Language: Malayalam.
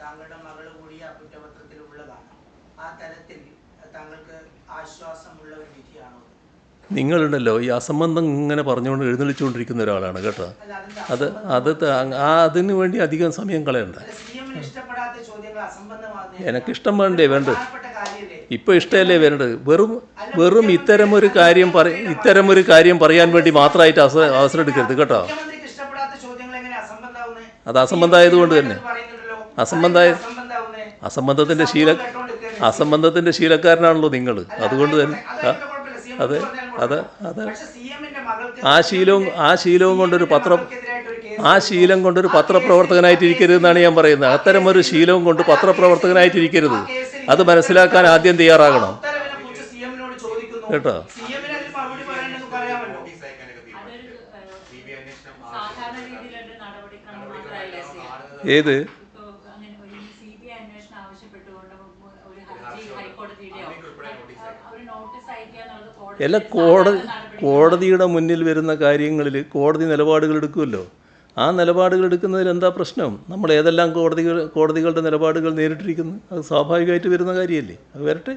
താങ്കളുടെ മകൾ കൂടി ആ കുറ്റപത്രത്തിൽ ഉള്ളതാണ്. ആ തരത്തിൽ താങ്കൾക്ക് ആശ്വാസമുള്ള ഒരു വിധിയാണോ? നിങ്ങളുണ്ടല്ലോ ഈ അസംബന്ധം ഇങ്ങനെ പറഞ്ഞുകൊണ്ട് എഴുന്നള്ളിച്ചുകൊണ്ടിരിക്കുന്ന ഒരാളാണ് കേട്ടോ. അത് അത് ആ അതിന് വേണ്ടി അധികം സമയം കളയണ്ട. എനിക്കിഷ്ടം വേണ്ടേ വേണ്ട. ഇപ്പൊ ഇപ്പോൾ ഇഷ്ടമല്ലേ വേണ്ടത്? വെറും വെറും ഇത്തരമൊരു കാര്യം പറ ഇത്തരമൊരു കാര്യം പറയാൻ വേണ്ടി മാത്രമായിട്ട് അവസരം അവസരം എടുക്കരുത് കേട്ടോ. അത് അസംബന്ധമായതുകൊണ്ട് തന്നെ. അസംബന്ധമായ അസംബന്ധത്തിന്റെ ശീല അസംബന്ധത്തിന്റെ ശീലക്കാരനാണല്ലോ നിങ്ങൾ അതുകൊണ്ട് തന്നെ അതെ അത് അത്. ആ ശീലവും ആ ശീലവും കൊണ്ടൊരു പത്രം ആ ശീലം കൊണ്ടൊരു പത്രപ്രവർത്തകനായിട്ടിരിക്കരുതെന്നാണ് ഞാൻ പറയുന്നത്. അത്തരം ഒരു ശീലവും കൊണ്ട് പത്രപ്രവർത്തകനായിട്ടിരിക്കരുത്. അത് മനസ്സിലാക്കാൻ ആദ്യം തയ്യാറാകണം. കേട്ടോ? ഏത്? എല്ലാ കോടതി കോടതിയുടെ മുന്നിൽ വരുന്ന കാര്യങ്ങളിൽ കോടതി നിലപാടുകൾ എടുക്കുമല്ലോ. ആ നിലപാടുകൾ എടുക്കുന്നതിൽ എന്താ പ്രശ്നം? നമ്മൾ ഏതെല്ലാം കോടതികൾ കോടതികളുടെ നിലപാടുകൾ നേരിട്ടിരിക്കുന്നു? അത് സ്വാഭാവികമായിട്ട് വരുന്ന കാര്യമല്ലേ? അത് വരട്ടെ.